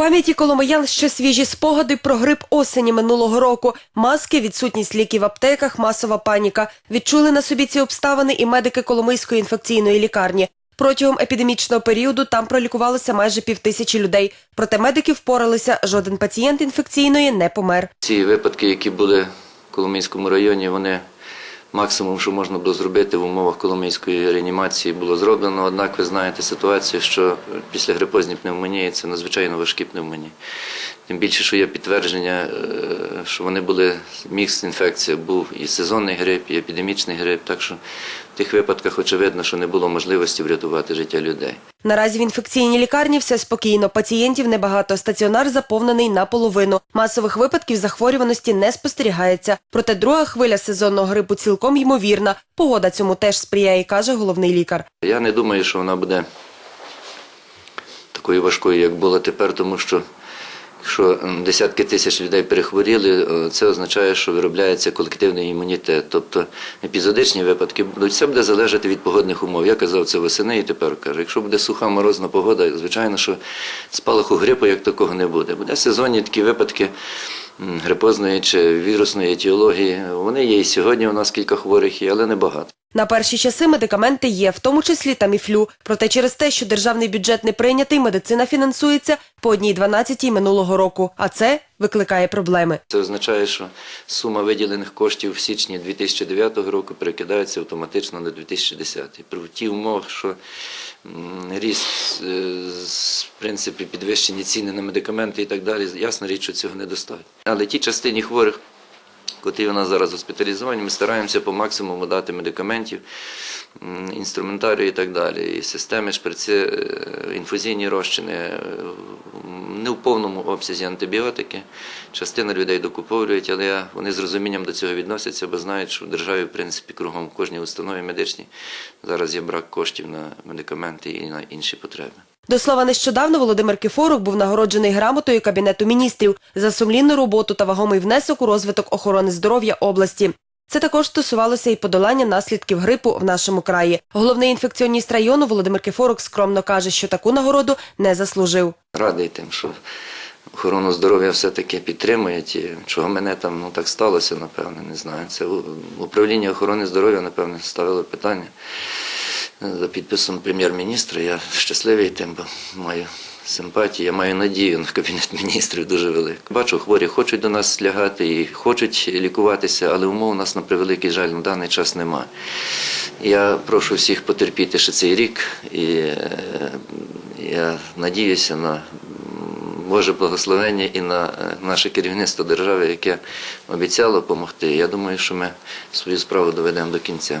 пам'яті коломиян ще свіжі спогади про грип осені минулого року. Маски, відсутність ліків в аптеках, масова паніка. Відчули на собі ці обставини і медики Коломийської інфекційної лікарні. Протягом епідемічного періоду там пролікувалося майже півтисячі людей. Проте медики впоралися, жоден пацієнт інфекційної не помер. Ці випадки, які були в Коломийському районі, вони максимум, що можна було зробити в умовах Коломийської реанімації, було зроблено. Однак ви знаєте ситуацію, що після грипозні пневмонії це надзвичайно важкі пневмонії. Тим більше, що є підтвердження, е, що вони були мікс інфекція, був і сезонний грип, і епідемічний грип. Так що тих випадках очевидно, що не було можливості врятувати життя людей. Наразі в інфекційній лікарні все спокійно. Пацієнтів небагато. Стаціонар заповнений наполовину. Масових випадків захворюваності не спостерігається. Проте друга хвиля сезонного грипу цілком ймовірна. Погода цьому теж сприяє, каже головний лікар. Я не думаю, що вона буде такою важкою, як була тепер, тому що якщо десятки тисяч людей перехворіли, е, це означає, що виробляється колективний імунітет. Тобто епізодичні випадки будуть. Все буде залежати від погодних умов. Я казав це восени і тепер кажу. Якщо буде суха морозна погода, звичайно, що спалаху грипу як такого не буде. Буде сезонні такі випадки грипозної чи вірусної етіології. Вони є і сьогодні. У нас кілька хворих але не багато. На перші часи медикаменти є, в тому числі таміфлю. Проте через те, що державний бюджет не прийнятий, медицина фінансується по одній дванадцятій минулого року. А це викликає проблеми. Це означає, що сума виділених коштів в січні 2009 року перекидається автоматично на 2010. При тій умовах, що ріст, е, в принципі, підвищені ціни на медикаменти і так далі, ясна річ, що цього недостатньо. Але тій частині хворих, котрі у нас зараз госпіталізовані, ми стараємося по максимуму дати медикаментів, інструментарію і так далі. І системи, шприци, е, інфузійні розчини, е, не в повному обсязі антибіотики. Частина людей докуповують, але вони з розумінням до цього відносяться, бо знають, що в державі, в принципі, кругом кожній установі медичній зараз є брак коштів на медикаменти і на інші потреби. До слова, нещодавно Володимир Кіфорук був нагороджений грамотою Кабінету міністрів за сумлінну роботу та вагомий внесок у розвиток охорони здоров'я області. Це також стосувалося і подолання наслідків грипу в нашому краї. Головний інфекціоніст району Володимир Кіфорук скромно каже, що таку нагороду не заслужив. Радий тим, що охорону здоров'я все-таки підтримують. І чого мене там ну, так сталося, напевне, не знаю. Це управління охорони здоров'я, напевне, ставило питання за підписом прем'єр-міністра. Я щасливий тим, бо маю симпатію, я маю надію на кабінет міністрів дуже велику. Бачу, хворі хочуть до нас лягати і хочуть лікуватися, але умов у нас на превеликий жаль на даний час немає. Я прошу всіх потерпіти ще цей рік, і е, я надіюся на Боже благословення і на е, наше керівництво держави, яке обіцяло допомогти. Я думаю, що ми свою справу доведемо до кінця.